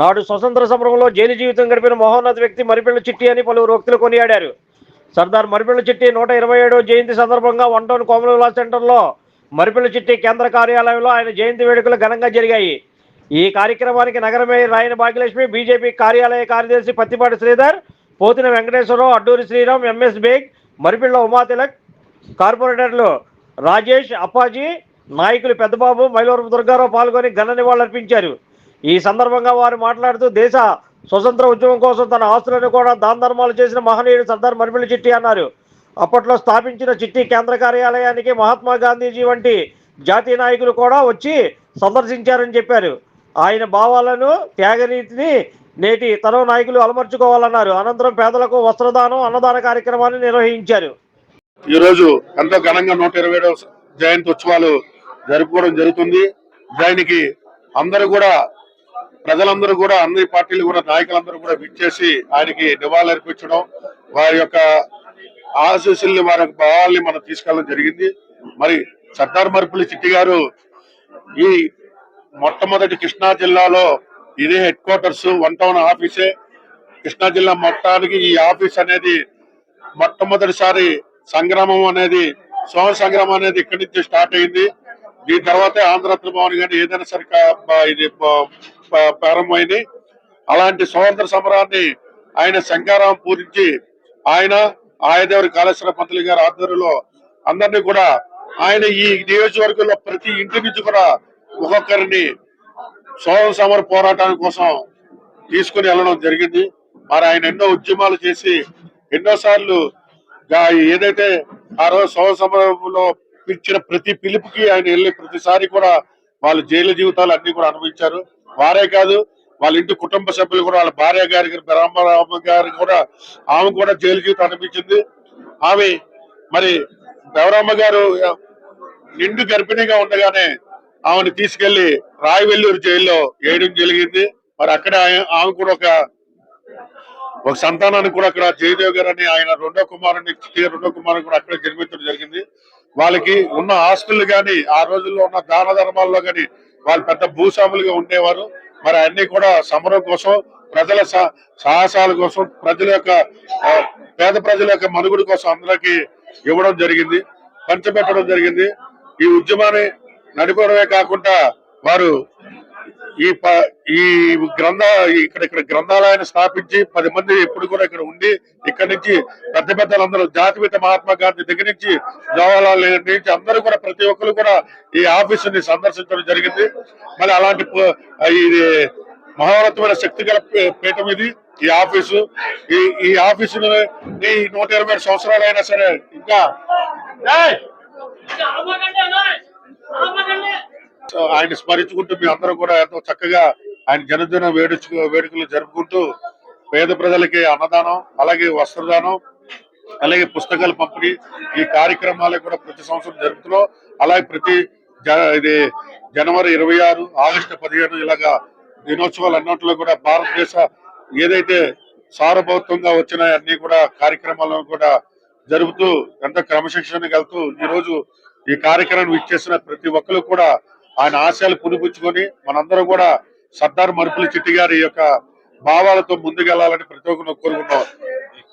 నాడు స్వతంత్ర సమరంలో జైలు జీవితం గడిపిన మహోన్నత వ్యక్తి మరిపిల్ల చిట్టి అని పలువురు వ్యక్తులు కొనియాడారు. సర్దార్ మరిపిల్ల చిట్టి నూట ఇరవై ఏడవ జయంతి సందర్భంగా వన్ టౌన్ కోమలవిలా సెంటర్లో మరిపిల్ల చిట్టి కేంద్ర కార్యాలయంలో ఆయన జయంతి వేడుకలు ఘనంగా జరిగాయి. ఈ కార్యక్రమానికి నగర మేయర్ రాయన భాగ్యలక్ష్మి బీజేపీ కార్యాలయ కార్యదర్శి పత్తిపాటి శ్రీధర్ పోతిన వెంకటేశ్వరరావు అడ్డూరి శ్రీరామ్ ఎంఎస్ బేగ్ మరిపిళ్ళ ఉమాతిలక్ కార్పొరేటర్లు రాజేష్ అప్పాజీ నాయకులు పెద్దబాబు మైలూరు దుర్గారావు పాల్గొని ఘన నివాళులర్పించారు. ఈ సందర్భంగా వారు మాట్లాడుతూ దేశ స్వతంత్ర ఉద్యమం కోసం తన ఆస్తులను కూడా దాన ధర్మాలు చేసిన మహనీయుడు సర్దార్ మరిపిల్లి చిట్టి అన్నారు. అప్పట్లో స్థాపించిన చిట్టి కేంద్ర కార్యాలయానికి మహాత్మా గాంధీజీ వంటి జాతీయ నాయకులు కూడా వచ్చి సందర్శించారని చెప్పారు. ఆయన భావాలను త్యాగరీతిని నేటి తరం నాయకులు అలమర్చుకోవాలన్నారు. అనంతరం పేదలకు వస్త్రదానం అన్నదాన కార్యక్రమాన్ని నిర్వహించారు. ఈ రోజు ఎంతో ఘనంగా నూట ఇరవై జయంతి ఉత్సవాలు జరుపుకోవడం జరుగుతుంది. దానికి అందరూ కూడా ప్రజలందరూ కూడా అన్ని పార్టీలు కూడా నాయకులందరూ కూడా విచ్చేసి ఆయనకి నివాళులర్పించడం వారి యొక్క ఆశీస్సుల్ని వారి యొక్క భావాల్ని మనం తీసుకెళ్ళడం జరిగింది. మరి సర్దార్ మర్పుల్లి చిట్టి గారు ఈ మొట్టమొదటి కృష్ణా జిల్లాలో ఇదే హెడ్ క్వార్టర్స్ వన్ టౌన్ ఆఫీసే. కృష్ణా జిల్లా మొత్తానికి ఈ ఆఫీస్ అనేది మొట్టమొదటిసారి సంగ్రామం అనేది సోమ సంగ్రామం అనేది ఇక్కడి నుంచి స్టార్ట్ అయింది. దీని తర్వాతే ఆంధ్ర భవన్ కానీ ఏదైనా సరే ఇది ప్రారంభమైంది. అలాంటి స్వాతంత్ర సమరాన్ని ఆయన శంకారావం పూరించి ఆయన ఆయదేవరి కాళేశ్వర పంతులు గారి ఆధ్వర్యంలో అందరినీ కూడా ఆయన ఈ నియోజకవర్గంలో ప్రతి ఇంటి నుంచి కూడా ఒక్కొక్కరిని స్వాతంత్ర సమర పోరాటం కోసం తీసుకుని వెళ్ళడం జరిగింది. మరి ఆయన ఎన్నో ఉద్యమాలు చేసి ఎన్నోసార్లు ఏదైతే ఆ రోజు స్వాతంత్ర సమరంలో ఇచ్చిన ప్రతి పిలుపుకి ఆయన వెళ్ళి ప్రతిసారి కూడా వాళ్ళ జైలు జీవితాలు అన్ని కూడా అనుభవించారు. వారే కాదు వాళ్ళ ఇంటి కుటుంబ సభ్యులు కూడా వాళ్ళ భార్య గారికి బ్రహ్మరామ గారికి కూడా ఆమె కూడా జైలు జీవితం అనిపించింది ఆమె మరి దేవరామ్మ గారు నిండు గర్భిణిగా ఉండగానే ఆమెను తీసుకెళ్ళి రాయవెల్లూరు జైల్లో వేయడం జరిగింది. మరి అక్కడ ఆమె కూడా ఒక ఒక సంతానాన్ని కూడా అక్కడ జయదేవ్ గారు అని ఆయన రెండో కుమారుని రెండో కుమారుని కూడా అక్కడ జన్మించడం జరిగింది. వాళ్ళకి ఉన్న ఆస్తులు కానీ ఆ రోజుల్లో ఉన్న దాన ధర్మాల్లో కానీ వాళ్ళు పెద్ద భూస్వాములుగా ఉండేవారు. మరి అన్ని కూడా సమరం కోసం ప్రజల సా- సాహసాల కోసం ప్రజల యొక్క పేద ప్రజల యొక్క మనుగుడు కోసం అందరికి ఇవ్వడం జరిగింది పంచబెట్టడం జరిగింది. ఈ ఉద్యమాన్ని నడిపడమే కాకుండా వారు ఈ ప- ఈ గ్రంథ ఇక్కడ ఇక్కడ గ్రంథాలయాన్ని స్థాపించి పది మంది ఎప్పుడు కూడా ఇక్కడ ఉండి ఇక్కడ నుంచి పెద్ద పెద్దలందరూ జాతిపిత మహాత్మా గాంధీ దగ్గర నుంచి జవహర్లాల్ నెహ్రూ నుంచి అందరూ కూడా ప్రతి ఒక్కరు కూడా ఈ ఆఫీసుని సందర్శించడం జరిగింది. మరి అలాంటి ఇది మహోన్నతమైన శక్తి గల పీ- పీఠం ఇది ఈ ఆఫీసు. ఈ ఈ ఆఫీసు ఈ నూట ఇరవై సంవత్సరాలు అయినా సరే ఇంకా ఆయన స్మరించుకుంటూ మీ అందరూ కూడా ఎంతో చక్కగా ఆయన జనదిన వేడుచు వేడుకలు జరుపుకుంటూ పేద ప్రజలకి అన్నదానం అలాగే వస్త్రదానం అలాగే పుస్తకాల పంపిణీ ఈ కార్యక్రమాలు కూడా ప్రతి సంవత్సరం జరుపుతున్నాం అలాగే ప్రతి ఇది జనవరి ఇరవై ఆరు ఆగస్టు పదిహేను ఇలాగా దినోత్సవాలు అన్నింటిలో కూడా భారతదేశ ఏదైతే సార్వభౌత్వంగా వచ్చిన అన్ని కూడా కార్యక్రమాలను కూడా జరుపుతూ ఎంత క్రమశిక్షణకు వెళ్తూ ఈ రోజు ఈ కార్యక్రమం ఇచ్చేసిన ప్రతి ఒక్కరు కూడా ఆయన ఆశయాలు పునిపుచ్చుకొని మనందరం కూడా సర్దార్ మరుపుల చిట్టి గారి యొక్క భావాలతో ముందుకెళ్ళాలని ప్రతి ఒక్కరు కోరుకున్నాం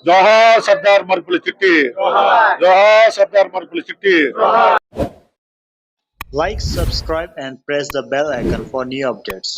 జోహార్ సర్దార్ మరుపుల చిట్టి. Joha Sardar Marupula Chitti. Like subscribe and press the bell icon for new updates